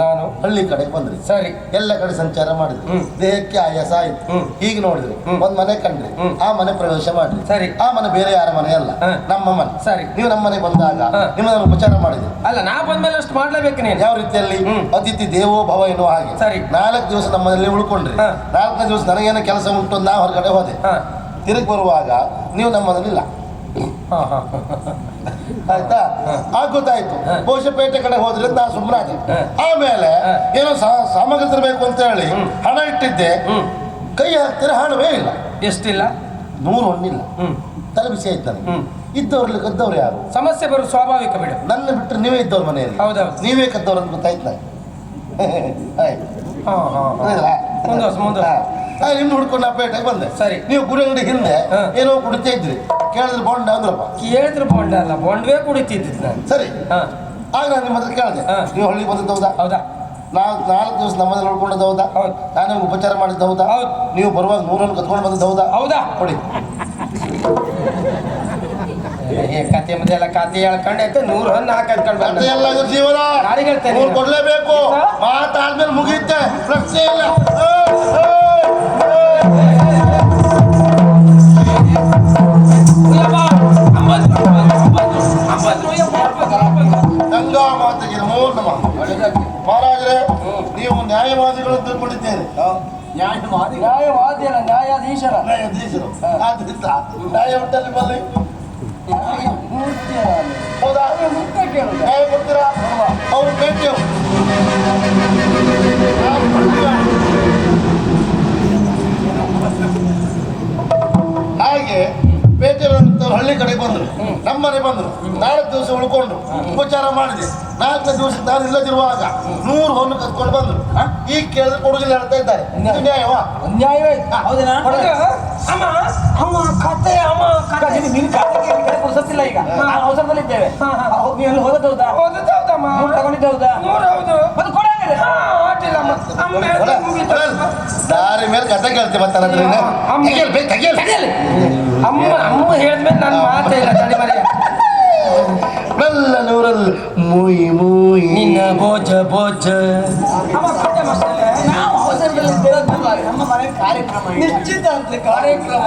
ನಾನು ಹಳ್ಳಿ ಕಡೆ ಬಂದ್ರಿ. ಸರಿ. ಎಲ್ಲ ಕಡೆ ಸಂಚಾರ ಮಾಡಿದ್ರಿ. ದೇಹಕ್ಕೆ ಆಯಾಸ ಆಯ್ತು. ಈಗ ನೋಡಿದ್ರಿ. ಒಂದ್ ಮನೆ ಕಂಡ್ರಿ. ಆ ಮನೆ ಪ್ರವೇಶ ಮಾಡ್ರಿ. ಸರಿ. ಆ ಮನೆ ಬೇರೆ ಯಾರ ಮನೆ ಅಲ್ಲ. ನಮ್ಮ ಮನೆ. ಸರಿ. ನೀವು ನಮ್ಮ ಮನೆ ಬಂದಾಗ ನಿಮ್ಮನ್ನು ಉಪಚಾರ ಮಾಡಿದ್ರಿ ಅಲ್ಲ ನಾ ಬಂದ್ಮೇಲೆ ಅಷ್ಟು ಮಾಡ್ಲೇಬೇಕು ನೀನು. ಯಾವ ರೀತಿಯಲ್ಲಿ. ಅತಿಥಿ ದೇವೋ ಭವ ಎನ್ನುವ ಹಾಗೆ. ಸರಿ. ನಾಲ್ಕು ದಿವಸ ನಮ್ಮಲ್ಲಿ ಉಳ್ಕೊಂಡ್ರಿ. ನಾಲ್ಕು ನಾಲ್ಕನೇ ದಿವಸ ನನಗೇನು ಕೆಲಸ ಉಂಟು ನಾ ಹೊರಗಡೆ ಹೋದೆ. ತಿರುಗಿ ಬರುವಾಗ ನೀವು ನಮ್ಮ ಹಾ ಹಾ. ಆಯ್ತಾ? ಆ ಗೊತ್ತಾಯ್ತು. ಹ. ಬಹುಶಃ ಪೇಟೆ ಕಡೆ ಹೋದ್ರೆ ನಾ ಸುಮ್ಮನಾದೆ ಆಮೇಲೆ. ಏನೋ ಸಾಮಗ್ರಿ ತರಬೇಕು ಅಂತ ಹೇಳಿ. ಹಣ ಇಟ್ಟಿದ್ದೆ. ಕೈ ಹಾಕ್ತಾರೆ ಹಣವೇ ಇಲ್ಲ. ಎಷ್ಟಿಲ್ಲ? ನೂರು ಹಣ್ಣಿಲ್ಲ. ತಲೆ ಬಿಸಿ ಆಯ್ತು ನನಗೆ ಇದ್ದವ್ರಲ್ಲಿ ಕದ್ದವ್ರು ಯಾರು? ಸಮಸ್ಯೆ ಬರೋ ಸ್ವಾಭಾವಿಕ ಬಿಡು ನನ್ನ ಬಿಟ್ಟರೆ ನೀವೇ ಇದ್ದವ್ರ ಮನೆಯಲ್ಲಿ. ಹೌದೌದು. ನೀವೇ ಕದ್ದವ್ರು ಅಂತ ಗೊತ್ತಾಯ್ತು? ನನಗೆ ಆಯ್ತು. ಹಾಂ ಹಾಂ? ಮುಂದುವರ್ಸು, ಮುಂದುವರ್ಸು. ಹಾ. ನಿನ್ನ ಹುಡ್ಕೊಂಡು ಆ ಪೇಟೆಗೆ ಬಂದೆ. ಸರಿ. ನೀವು ಗುಡಿ ಅಂಗಡಿ ಹಿಂದೆ. ಏನೋ ಕುಡಿತಾ ಇದ್ರಿ. ಕೇಳಿದ್ರೆ ಬೊಂಡ ಅಂದ್ರಪ್ಪ. ಕೇಳಿದ್ರೆ ಬೊಂಡ ಅಲ್ಲ ಬಾಂಡ್ವೇ ಕುಡಿತಿದ್ದು ನಾನು. ಸರಿ. ಹಾ. ಆಗ ನಾನು ನಿಮ್ಮ ಹತ್ರ ಕೇಳಿದೆ. ನೀವು ಹಳ್ಳಿಗೆ ಬಂದದ್ದು ಹೌದಾ? ಹೌದಾ? ನಾಲ್ಕು ನಾಲ್ಕು ದಿವಸ ನಮ್ಮಲ್ಲಿ ನೋಡ್ಕೊಂಡದ್ದು ಹೌದಾ? ಹೌದು. ನಾನು ನಿಮ್ಗೆ ಉಪಚಾರ ಮಾಡಿದ್ದು ಹೌದಾ? ಹೌದು. ನೀವು ಬರುವಾಗ ನೂರನ್ನು ಕತ್ಕೊಂಡು ಬಂದದ್ದು ಹೌದಾ? ಹೌದಾ? ಕೊಡಿ. ಏ ಕತೆ ಮತ್ತೆ ಎಲ್ಲ ಕತೆ ಹೇಳ್ಕೊಂಡೆ ನೂರ ಹಣ್ಣು ಹಾಕಿ ಮತ್ತೆ ಎಲ್ಲ ಜೀವನ. ನಾಳೆಗೆ ಹೇಳ್ತೇನೆ. ಕೊಡ್ಲೇಬೇಕು? ಮಾತಾದ್ಮೇಲೆ ಮುಗಿಯುತ್ತೆ ಮಹಾರಾಜರೇ ನೀವು ನ್ಯಾಯವಾದಿಗಳನ್ನು ತಿಳ್ಕೊಂಡಿದ್ದೇನೆ ನ್ಯಾಯವಾದಿ ನ್ಯಾಯವಾದಿ ನ್ಯಾಯಾಧೀಶರ. ನ್ಯಾಯಾಧೀಶರು. ಆದ್ರಿಂದ ನ್ಯಾಯ ಉಂಟಲ್ಲಿ ಬಲ್ಲಿ ಹೌದಾ? ನ್ಯಾಯ ಕೊಡ್ತೀರಾ? ಅವ್ರು ಹಾಗೆ ಪೇಟೆ ಹಳ್ಳಿ ಕಡೆ ಬಂದ್ರು. ನಮ್ಮನೆ ಬಂದ್ರು. ನಾಲ್ಕು ದಿವಸ ಉಳ್ಕೊಂಡು ಉಪಚಾರ ಮಾಡಿದೆ. ನಾಲ್ಕನೇ ದಿವಸ ನಾನು ಇಲ್ಲದಿರುವಾಗ ನೂರು ಹೊನ್ನು ಕತ್ಕೊಂಡು ಬಂದ್ರು. ಈಗ ಕೇಳಿದ್ರೆ ಕೊಡುಗಿಲ್ಲ ಹೇಳ್ತಾ ಇದ್ದಾರೆ. ಇದು ನ್ಯಾಯವಾ ಅನ್ಯಾಯವೇ ಹೌದೇನಾ? ಅಮ್ಮ ಅಮ್ಮ ಕತೆ ಅಮ್ಮ ಕತೆ. ಪುರ್ಸತ್ತಿಲ್ಲ ಈಗ? ಅವಸರದಲ್ಲಿ ಇದ್ದೇವೆ. ಹೌದು, ಅಲ್ಲಿ ಹೋದದ್ದು ಹೌದಾ? ಹೌದದ್ದು ಹೌದಮ್ಮ. ತಗೊಂಡಿದ್ದೆ ಹೌದಾ? ನೂರು ಹೌದು. ಅದು. ದಾರಿ ಮೇಲೆ ಕತೆ. ತೆಗಿಯಲ್ ತೆಗಿಯಲ್ ತಡೆಯಲಿ. ಅಮ್ಮ ಅಮ್ಮ ಹೇಳಿದ್ಮೇಲೆ ನನ್ನ ಮಾತೇ ಇಲ್ಲ ತಡಿ ಮರಿಯ ಮೆಲ್ಲ ನೂರಲ್ಲಿ ಮೂಯಿ ಮೂಯಿ ನಿನ್ನ ಬೋಜ ಬೋಜ ಅಮ್ಮ ಕತೆ ಮಸಾಲೆ. ನಾವು ಅವಸರದಲ್ಲಿ ಇದ್ದೇವೆ ಅಂತ ಅಲ್ಲ. ನಮ್ಮ ಮನೆ ಕಾರ್ಯಕ್ರಮ ನಿಶ್ಚಿತ ಅಂತ ಕಾರ್ಯಕ್ರಮ